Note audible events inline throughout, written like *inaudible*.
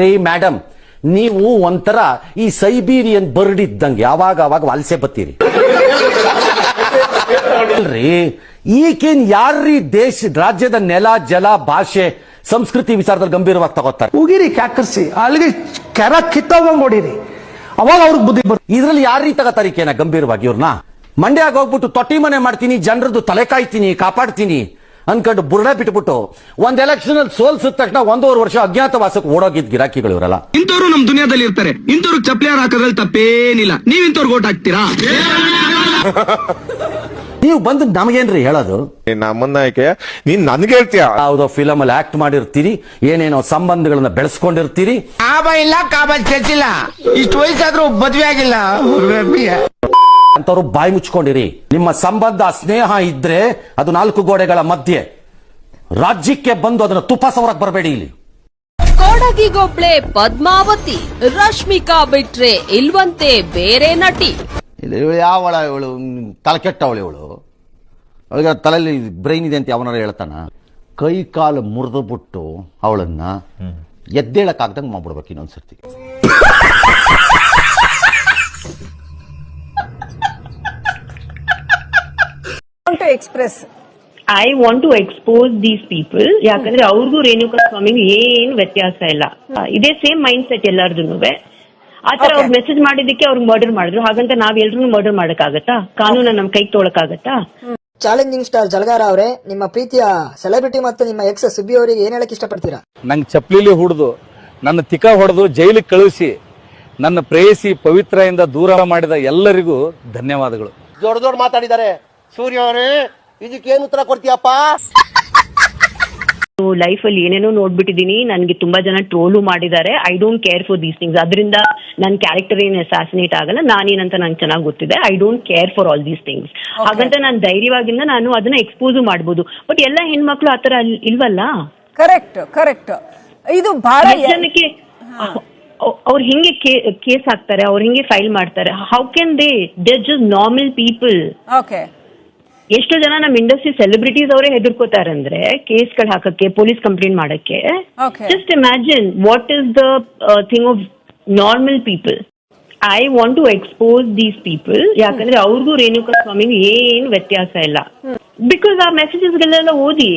ರೀ ಮೇಡಮ್ ನೀವು ಒಂಥರ ಈ ಸೈಬೀರಿಯನ್ ಬರ್ಡ್ ಇದ್ದಂಗೆ ಯಾವಾಗ ಅವಾಗ ವಲಸೆ ಬತ್ತೀರಿ ಅಲ್ರಿ ಈಗೇನ್ ಯಾರ್ರೀ ದೇಶ ರಾಜ್ಯದ ನೆಲ ಜಲ ಭಾಷೆ ಸಂಸ್ಕೃತಿ ವಿಚಾರದಲ್ಲಿ ಗಂಭೀರವಾಗಿ ತಗೋತಾರೆ? ಉಗಿರಿ ಕ್ಯಾಕರ್ಸಿ ಅಲ್ಲಿಗೆ ಕೆರ ಕಿತ್ತೋಗಂಗ್ ಹೊಡೀರಿ ಅವಾಗ ಅವ್ರಿಗೆ ಬುದ್ಧಿ ಬರ್ ಇದ್ರಲ್ಲಿ ಯಾರೀ ಈಕೇನ ಗಂಭೀರವಾಗಿ ಇವ್ರನ್ನ? ಮಂಡ್ಯಾಗ ಹೋಗ್ಬಿಟ್ಟು ತೊಟ್ಟಿ ಮನೆ ಮಾಡ್ತೀನಿ ಜನರದ್ದು ತಲೆ ಕಾಯ್ತೀನಿ ಕಾಪಾಡ್ತೀನಿ. ಅನ್ಕೊಂಡು ಬುರ್ಡ ಬಿಟ್ಬಿಟ್ಟು ಒಂದ್ ಎಲೆಕ್ಷನ್ ಅಲ್ಲಿ ಸೋಲ್ಸಿದ ತಕ್ಷಣ ಒಂದೂವರೆ ವರ್ಷ ಅಜ್ಞಾತವಾಸಕ್ಕೆ ಓಡೋಗಿದ್ ಗಿರಾಕಿಗಳು ಇವರಲ್ಲ. ಇಂಥವ್ರು ನಮ್ ದುನಿಯಾದಲ್ಲಿ ಇರ್ತಾರೆ. ಇಂಥವ್ರಿಗೆ ಚಪ್ಲಿಯಾರ್ ಹಾಕೋದ್ರಲ್ಲಿ ತಪ್ಪೇನಿಲ್ಲ. ನೀವ್ ಇಂಥವ್ರಿಗೆ ಓಟ್ ಹಾಕ್ತೀರಾ? *laughs* ನೀವು ಬಂದು ನಮಗೇನ್ರಿ ಹೇಳೋದು? ನಮ್ಮನ್ನ ಯಾಕೆ ನೀನ್ ನನ್ಗೆ ಹೇಳ್ತೀಯ? ಯಾವುದೋ ಫಿಲಮ್ ಅಲ್ಲಿ ಆಕ್ಟ್ ಮಾಡಿರ್ತೀರಿ ಏನೇನೋ ಸಂಬಂಧಗಳನ್ನ ಬೆಳೆಸ್ಕೊಂಡಿರ್ತೀರಿ. ಕಾಬ ಇಲ್ಲ ಕಾಬ ಚಚ್ಚಿಲ್ಲ ಇಷ್ಟು ವಯಸ್ಸಾದ್ರೂ ಮದ್ವೆ ಆಗಿಲ್ಲ. ಅಂತವ್ರು ಬಾಯಿ ಮುಚ್ಕೊಂಡಿರಿ. ನಿಮ್ಮ ಸಂಬಂಧ ಸ್ನೇಹ ಇದ್ರೆ ಅದು ನಾಲ್ಕು ಗೋಡೆಗಳ ಮಧ್ಯೆ. ರಾಜ್ಯಕ್ಕೆ ಬಂದು ಅದನ್ನ ತುಪ್ಪ ಸವರಕ್ ಬರಬೇಡಿ ಇಲ್ಲಿ. ಕೊಡಗಿಗೊಬ್ಳೆ ಪದ್ಮಾವತಿ ರಶ್ಮಿಕಾ ಬಿಟ್ರೆ ಇಲ್ವಂತೆ ಬೇರೆ ನಟಿ. ಇವಳು ಯಾವಳ ಇವಳು? ತಲೆ ಕೆಟ್ಟವಳು ಇವಳು. ಅವಳಿಗೆ ತಲೆಯಲ್ಲಿ ಬ್ರೈನ್ ಇದೆ ಅಂತ ಅವನಾರ ಹೇಳ್ತಾನ? ಕೈ ಕಾಲು ಮುರಿದು ಬಿಟ್ಟು ಅವಳನ್ನ ಎದ್ದೇಳಕ್ಕಾಗ್ದಂಗೆ ಮಾಡ್ಬಿಡ್ಬೇಕು ಇನ್ನೊಂದ್ಸರ್ತಿ. I want to expose these people ಯಾಕಂದ್ರೆ ಅವ್ರಿಗೂ ರೇಣುಕಾ ಸ್ವಾಮಿಗೂ ಏನ್ ವ್ಯತ್ಯಾಸ ಇಲ್ಲ. ಇದೇ ಸೇಮ್ ಮೈಂಡ್ ಸೆಟ್ ಎಲ್ಲಾರ್ದು ಆತರ ಅವ್ರು ಮೆಸೇಜ್ ಮಾಡಿದಕ್ಕೆ ಅವ್ರಿಗೆ ಮರ್ಡರ್ ಮಾಡಿದ್ರು. ಹಾಗಂತ ನಾವ್ ಎಲ್ರು ಮರ್ಡರ್ ಮಾಡಕ್ಕಾಗತ್ತಾ? ಕಾನೂನ ನಮ್ ಕೈ ತೊಳಕಾಗತ್ತಾ ಚಾಲೆಂಜಿಂಗ್ ಸ್ಟಾರ್ ಜಲಗಾರ ಅವರೇ ನಿಮ್ಮ ಪ್ರೀತಿಯ ಸೆಲೆಬ್ರಿಟಿ ಮತ್ತು ನಿಮ್ಮ ಎಕ್ಸ್ ಸುಬ್ಬಿ ಅವರಿಗೆ ಏನ್ ಹೇಳಕ್ ಇಷ್ಟಪಡ್ತೀರಾ? ನಂಗೆ ಚಪ್ಲಿಲಿ ಹುಡ್ದು ನನ್ನ ತಿಕ ಹೊಡೆದು ಜೈಲಿಗೆ ಕಳುಹಿಸಿ ನನ್ನ ಪ್ರೇಯಸಿ ಪವಿತ್ರದಿಂದ ದೂರ ಮಾಡಿದ ಎಲ್ಲರಿಗೂ ಧನ್ಯವಾದಗಳು. ದೊಡ್ಡ ದೊಡ್ಡ ಮಾತಾಡಿದ್ದಾರೆ. ಸೂರ್ಯ ಅವರೇ ಇದಕ್ಕೇನು ಉತ್ತರ ಕೊಡ್ತೀಯಪ್ಪ? ಲೈಫ್ ಅಲ್ಲಿ ಏನೇನೋ ನೋಡ್ಬಿಟ್ಟಿದೀನಿ ನನ್ಗೆ ತುಂಬಾ ಜನ ಟ್ರೋಲು ಮಾಡಿದ್ದಾರೆ. I don't care for these things ಅದರಿಂದ ನನ್ನ ಕ್ಯಾರೆಕ್ಟರ್ ಏನ್ ಅಸಾಸಿನೇಟ್ ಆಗಲ್ಲ ನಾನೇನಂತ ನಂಗೆ ಚೆನ್ನಾಗಿ ಗೊತ್ತಿದೆ. I don't care for all these things ಹಾಗಂತ ನಾನು ಧೈರ್ಯವಾಗಿಂದ ನಾನು ಅದನ್ನ ಎಕ್ಸ್ಪೋಸ್ ಮಾಡ್ಬೋದು. ಬಟ್ ಎಲ್ಲ ಹೆಣ್ಮಕ್ಳು ಆತರ ಇಲ್ವಲ್ಲ? ಕರೆಕ್ಟ್ ಕರೆಕ್ಟ್ ಇದು ಬಹಳ ಜನಕ್ಕೆ ಅವ್ರು ಹಿಂಗೆ ಕೇಸ್ ಹಾಕ್ತಾರೆ? ಅವ್ರು ಹಿಂಗೆ ಫೈಲ್ ಮಾಡ್ತಾರೆ? How can they they just normal people okay ಎಷ್ಟು ಜನ ನಮ್ಮ ಇಂಡಸ್ಟ್ರಿ ಸೆಲೆಬ್ರಿಟೀಸ್ ಅವರೇ ಹೆದರ್ಕೋತಾರಂದ್ರೆ ಕೇಸ್ಗಳು ಹಾಕಕ್ಕೆ ಪೊಲೀಸ್ ಕಂಪ್ಲೇಂಟ್ ಮಾಡಕ್ಕೆ. Okay. Just imagine what is the thing of normal people I want to expose these people ಯಾಕಂದ್ರೆ ಅವ್ರಿಗೂ ರೇಣುಕಾ ಸ್ವಾಮಿ ಏನ್ ವ್ಯತ್ಯಾಸ ಇಲ್ಲ. ಬಿಕಾಸ್ ಆ ಮೆಸೇಜಸ್ ಗಳೆಲ್ಲ ಓದಿ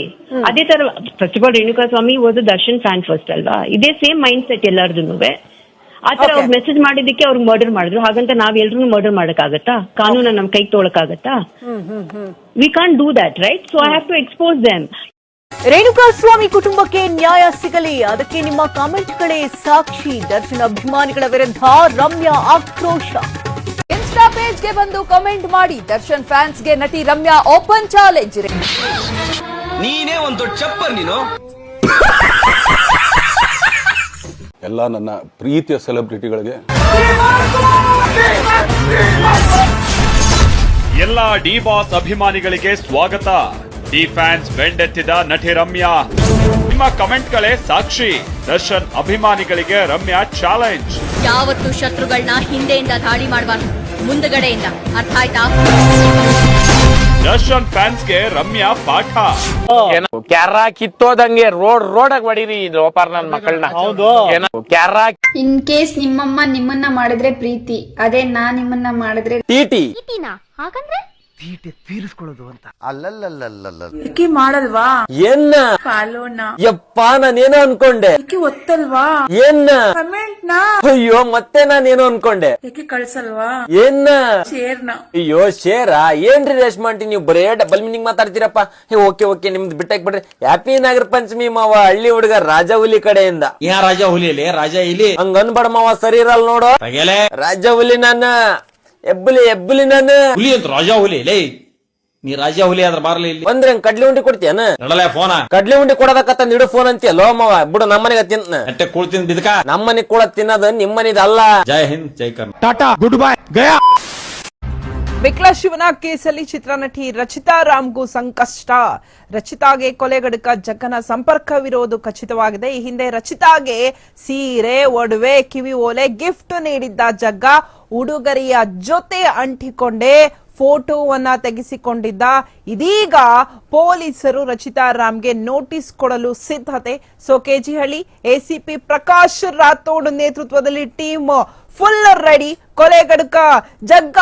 ಅದೇ ತರ first of all Renuka Swamy was Darshan fan first ಅಲ್ವಾ? ಇದೇ ಸೇಮ್ ಮೈಂಡ್ ಸೆಟ್ ಎಲ್ಲಾರ್ದು ಆತರ ಅವ್ರು ಮೆಸೇಜ್ ಮಾಡಿದಕ್ಕೆ ಅವ್ರಿಗೆ ಮರ್ಡರ್ ಮಾಡಿದ್ರು. ಹಾಗಂತ ನಾವ್ ಎಲ್ರು ಮರ್ಡರ್ ಮಾಡಕ್ಕಾಗತ್ತಾ? ಕಾನೂನ ನಮ್ ಕೈ ತೊಗೊಳಕ್ಕಾಗತ್ತಾ we can do that right so I have to expose them Renuka Swamy ಕುಟುಂಬಕ್ಕೆ ನ್ಯಾಯ ಸಿಗಲಿ? ಅದಕ್ಕೆ ನಿಮ್ಮ ಕಾಮೆಂಟ್ಗಳೇ ಸಾಕ್ಷಿ. ದರ್ಶನ್ ಅಭಿಮಾನಿಗಳ ವಿರುದ್ಧ ರಮ್ಯಾ ಆಕ್ರೋಶ. ಇನ್ಸ್ಟಾ ಪೇಜ್ಗೆ ಬಂದು ಕಮೆಂಟ್ ಮಾಡಿ. ದರ್ಶನ್ ಫ್ಯಾನ್ಸ್ಗೆ ನಟಿ ರಮ್ಯಾ ಓಪನ್ ಚಾಲೆಂಜ್ ನೀನೇ ಒಂದು ಚಪ್ಪರ್ ನೀನು. ಎಲ್ಲ ನನ್ನ ಪ್ರೀತಿಯ ಸೆಲೆಬ್ರಿಟಿಗಳಿಗೆ. ಎಲ್ಲ ಡಿ ಬಾಸ್ ಅಭಿಮಾನಿಗಳಿಗೆ ಸ್ವಾಗತ. ಡಿ ಫ್ಯಾನ್ಸ್ ಬೆಂಡೆತ್ತಿದ ನಟಿ ರಮ್ಯಾ. ನಿಮ್ಮ ಕಮೆಂಟ್ಗಳೇ ಸಾಕ್ಷಿ. ದರ್ಶನ್ ಅಭಿಮಾನಿಗಳಿಗೆ ರಮ್ಯಾ ಚಾಲೆಂಜ್. ಯಾವತ್ತು ಶತ್ರುಗಳನ್ನ ಹಿಂದೆಯಿಂದ ದಾಳಿ ಮಾಡಬಾರ್ದು ಮುಂದಗಡೆಯಿಂದ. ಅರ್ಥ ಆಯ್ತಾ? ದರ್ಶನ್ ಫ್ಯಾನ್ಸ್ಗೆ ರಮ್ಯಾ ಪಾಠ. ಕ್ಯಾರ ಕಿತ್ತೋದಂಗೆ ರೋಡ್ ರೋಡಾಗ ಹೊಡೀರಿ ಓಪಾರ್ ನನ್ ಮಕ್ಕಳನ್ನ ಹೌದು. ಕ್ಯಾರ ಇನ್ ಕೇಸ್ ನಿಮ್ಮಮ್ಮ ನಿಮ್ಮನ್ನ ಮಾಡಿದ್ರೆ ಪ್ರೀತಿ ಅದೇ ನಾ ನಿಮ್ಮನ್ನ ಮಾಡಿದ್ರೆ ಟಿಟಿ ಇಕ್ಕಿ ಮಾಡಲ್ವಾ? ಏನ್ನ ಫಾಲೋನ ಯಪ್ಪ ನಾನೇನೋ ಅನ್ಕೊಂಡೆ. ಇಕ್ಕಿ ಒತ್ತಲ್ವಾ? ಎನ್ನ? ಕಮೆಂಟ್ನ ಅಯ್ಯೋ ಮತ್ತೆ ನಾನೇನೋ ಅನ್ಕೊಂಡೆ. ಇಕ್ಕಿ ಕಳ್ಸಲ್ವಾ? ಎನ್ನ? ಶೇರ್ನ. ಅಯ್ಯೋ ಶೇರಾ? ಏನ್ರಿ ರೇಷ್ಮಾ ಆಂಟಿ ನೀವು ಬರೇ ಡಬಲ್ ಮೀನಿಂಗ್ ಮಾತಾಡ್ತೀರಪ್ಪ? ಹೇ ಓಕೆ ಓಕೆ ನಿಮ್ದು ಬಿಟ್ಟಾಕ್ ಬಿಡ್ರಿ. ಹ್ಯಾಪಿ ನಾಗರ ಪಂಚಮಿ ಮಾವ ಹಳ್ಳಿ ಹುಡುಗ ರಾಜ ಹುಲಿ ಕಡೆಯಿಂದ. ಯಾ ರಾಜ ಹುಲಿ ರಾಜ ಇಲ್ಲಿ. ಹಂಗ ಅನ್ಬೇಡ ಮಾವ ಸರಿ ಇರಲ್ಲ ನೋಡು. ರಾಜ ಹುಲಿ ನಾನು ಎಬ್ಬಲಿ ಎಬ್ಬಲಿ ನಾನು. ಹುಲಿ ಅಂತ ರಾಜಾ ಹುಲಿ. ಲೇ ನೀ ರಾಜಾ ಹುಲಿ ಆದ್ರ ಬಾರ್ಲಿ ಇಲ್ಲಿ. ಬಂದ್ರೆ ಹಂಗ್ ಕಡ್ಲಿ ಉಂಡಿ ಕೊಡ್ತೀಯನ? ನಡಲೇ ಫೋನ. ಕಡ್ಲಿ ಉಂಡಿ ಕೊಡೋದಕ್ಕ ಇಡು ಫೋನ್ ಅಂತೀಯಲ್ಲೋ ಮಾವ ಬಿಡು ನಮ್ಮನೆಗೆ ತಿನ್ನ ಅಟ್ಟೆ ಕುಳ್ತೀನಿ ಬಿದ್ಕ. ನಮ್ಮನೆ ಕೂಡ ತಿನ್ನೋದು ನಿಮ್ಮನಿದಲ್ಲ ಜೈ ಹಿಂದ್ ಜೈ ಕರ್ನಾಟಕ. ಟಾಟಾ ಗುಡ್ ಬೈ ಗಯಾ. ಬಿಕ್ಲಾ ಶಿವನ ಕೇಸಲ್ಲಿ ಚಿತ್ರನಟಿ ರಚಿತಾ ರಾಮ್ಗೂ ಸಂಕಷ್ಟ. ರಚಿತಾಗೆ ಕೊಲೆಗಡಕ ಜಗ್ಗನ ಸಂಪರ್ಕವಿರೋದು ಖಚಿತವಾಗಿದೆ. ಈ ಹಿಂದೆ ರಚಿತಾಗೆ ಸೀರೆ, ಒಡವೆ, ಕಿವಿ ಓಲೆ ಗಿಫ್ಟ್ ನೀಡಿದ್ದ ಜಗ್ಗ ಉಡುಗೊರೆಯ ಜೊತೆ ಅಂಟಿಕೊಂಡೇ ಫೋಟೋವನ್ನ ತೆಗೆಸಿಕೊಂಡಿದ್ದ. ಇದೀಗ ಪೊಲೀಸರು ರಚಿತಾ ರಾಮ್ಗೆ ನೋಟಿಸ್ ಕೊಡಲು ಸಿದ್ಧತೆ. ಸೊ, ಕೆಜಿಹಳ್ಳಿ, ಎಸಿಪಿ ಪ್ರಕಾಶ್ ರಾಥೋಡ್ ನೇತೃತ್ವದಲ್ಲಿ ಟೀಮ್ ಫುಲ್ ರೆಡಿ. ಕೊಲೆಗಡುಕ ಜಗ್ಗ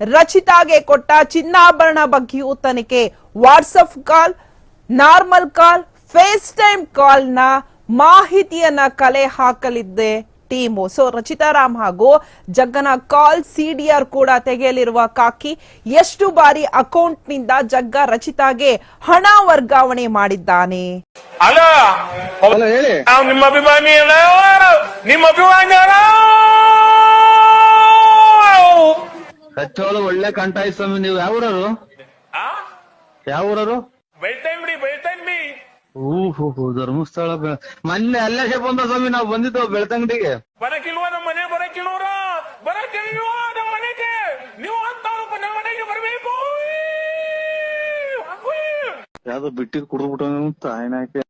ರಚಿತಾಗೆ ಕೊಟ್ಟ ಚಿನ್ನಾಭರಣ ಬಗ್ಗೆಯೂ ತನಿಖೆ. WhatsApp call, normal call face time ಕಾಲ್ನ ಮಾಹಿತಿಯನ್ನ ಕಲೆ ಹಾಕಲಿದ್ದೆ. ಟೀಮು. ಸೊ ರಚಿತಾರಾಮ್ ಹಾಗೂ ಜಗ್ಗನ ಕಾಲ್ ಸಿಡಿಆರ್ ಕೂಡ ತೆಗೆಯಲಿರುವ ಕಾಕಿ ಎಷ್ಟು ಬಾರಿ ಅಕೌಂಟ್ನಿಂದ ಜಗ್ಗ ರಚಿತಾಗೆ ಹಣ ವರ್ಗಾವಣೆ ಮಾಡಿದ್ದಾನೆ? ಹೇಳಿ. ನಿಮ್ಮ ಅಭಿಮಾನಿ ನಿಮ್ಮ ಅಭಿಮಾನಿ ಒಳ್ಳೆ ಕಂಠಾಯಿಸ್ವಾಮಿ ನೀವು ಯಾವೂರರು ಯಾವೂರರು ಓಹೋ ಧರ್ಮಸ್ಥಳ ಮನ್ನೆ ಅಲ್ಲೇ ಬಂದ ಸ್ವಾಮಿ ನಾವು ಬಂದಿದ್ದೋ ಬೆಳ್ತಂಗಡಿಗೆ. ಬರಕಿಲ್ವ ನಮ್ಮ ಮನೆ ಬರಕಿಲ್ವರ ಬರಕಿಲ್ವ ನಮ್ಮ ಮನೆಗೆ? ನೀವು ಅಂತ ನಮ್ಮ ಮನೆಗೆ ಬರಬೇಕು. ಯಾವ್ದೋ ಬಿಟ್ಟಿದ್ ಕುಡಿದ್ಬಿಟ್ಟು ತಾಯಿನಾಕೆ